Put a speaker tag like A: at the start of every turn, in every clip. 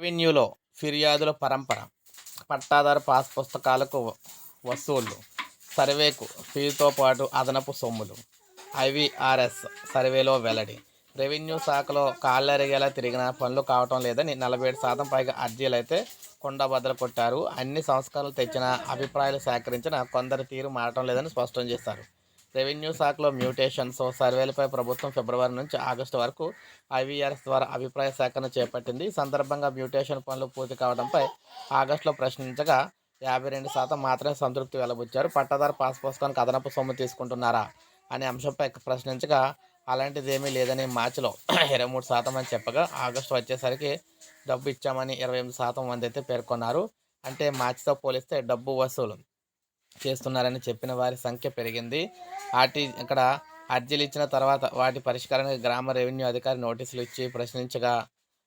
A: రెవెన్యూలో ఫిర్యాదుల పరంపర పట్టాదారు పాస్ పుస్తకాలకు వసూళ్ళు సర్వేకు ఫీజుతో పాటు అదనపు సొమ్ములు ఐవీఆర్ఎస్ సర్వేలో వెల్లడి రెవెన్యూ శాఖలో కాళ్ళరిగేలా తిరిగిన పనులు కావటం లేదని నలభై ఏడు శాతం పైగా అర్జీలు అయితే కొండబద్దలు కొట్టారు. అన్ని సంస్కరణలు తెచ్చిన అభిప్రాయాలు సేకరించిన కొందరి తీరు మారటం లేదని స్పష్టం చేశారు. రెవెన్యూ శాఖలో మ్యూటేషన్స్ సర్వేలపై ప్రభుత్వం ఫిబ్రవరి నుంచి ఆగస్టు వరకు ఐవీఆర్ఎస్ ద్వారా అభిప్రాయ సేకరణ చేపట్టింది. ఈ సందర్భంగా మ్యూటేషన్ పనులు పూర్తి కావడంపై ఆగస్టులో ప్రశ్నించగా యాభై రెండు శాతం మాత్రమే సంతృప్తి వెలబుచ్చారు. పట్టాదారు పాస్ పుస్తకానికి అదనపు సొమ్ము తీసుకుంటున్నారా అనే అంశంపై ప్రశ్నించగా అలాంటిది ఏమీ లేదని మార్చిలో ఇరవై మూడు శాతం అని చెప్పగా ఆగస్టు వచ్చేసరికి డబ్బు ఇచ్చామని ఇరవై ఎనిమిది శాతం మంది అయితే పేర్కొన్నారు. అంటే మార్చితో పోలిస్తే డబ్బు వసూలు చేస్తున్నారని చెప్పిన వారి సంఖ్య పెరిగింది. ఆర్టీ ఇక్కడ అర్జీలు ఇచ్చిన తర్వాత వాటి పరిష్కారానికి గ్రామ రెవెన్యూ అధికారి నోటీసులు ఇచ్చి ప్రశ్నించగా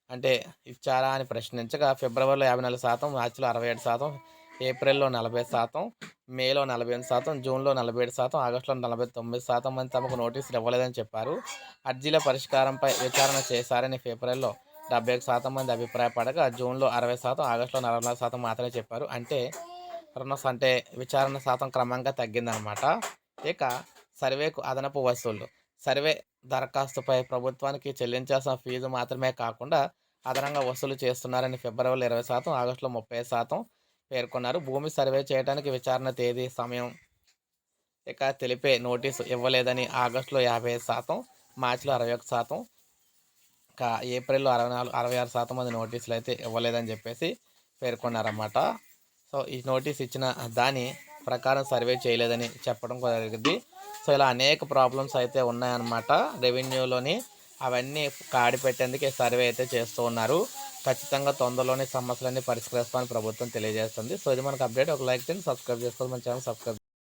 A: అంటే ఇచ్చారా అని ప్రశ్నించగా ఫిబ్రవరిలో యాభై నాలుగు శాతం మార్చిలో అరవై ఏడు శాతం ఏప్రిల్లో నలభై శాతం మేలో నలభై ఎనిమిది శాతం జూన్లో నలభై ఏడు శాతం ఆగస్టులో నలభై తొమ్మిది శాతం మంది తమకు నోటీసులు ఇవ్వలేదని చెప్పారు. అర్జీల పరిష్కారంపై విచారణ చేశారని ఫిబ్రవరిలో డెబ్బై ఒక శాతం మంది అభిప్రాయపడగా జూన్లో అరవై శాతం ఆగస్టులో నలభై నాలుగు శాతం మాత్రమే చెప్పారు. అంటే రన్నర్స్ అంటే విచారణ శాతం క్రమంగా తగ్గిందనమాట ఇక సర్వేకు అదనపు వసూళ్ళు. సర్వే దరఖాస్తుపై ప్రభుత్వానికి చెల్లించాల్సిన ఫీజు మాత్రమే కాకుండా అదనంగా వసూలు చేస్తున్నారని ఫిబ్రవరిలో ఇరవై శాతం ఆగస్టులో ముప్పై శాతం పేర్కొన్నారు. భూమి సర్వే చేయడానికి విచారణ తేదీ సమయం ఇక తెలిపే నోటీసు ఇవ్వలేదని ఆగస్టులో యాభై ఐదు శాతం మార్చిలో అరవై ఒక శాతం ఇక ఏప్రిల్లో అరవై నాలుగు అరవై ఆరు శాతం మంది నోటీసులు అయితే ఇవ్వలేదని చెప్పేసి పేర్కొన్నారన్నమాట. సో ఈ నోటీస్ ఇచ్చిన దాని ప్రకారం సర్వే చేయలేదని చెప్పడం జరిగింది. సో ఇలా అనేక ప్రాబ్లమ్స్ అయితే ఉన్నాయన్నమాట రెవెన్యూలోని. అవన్నీ కాడి పెట్టేందుకు సర్వే అయితే చేస్తూ ఉన్నారు. ఖచ్చితంగా తొందరలోనే సమస్యలన్నీ పరిష్కరిస్తామని ప్రభుత్వం తెలియజేస్తుంది. సో ఇది మనకు అప్డేట్. ఒక లైక్ చేయండి సబ్స్క్రైబ్ చేసుకోవాలి మన ఛానల్ సబ్స్క్రైబ్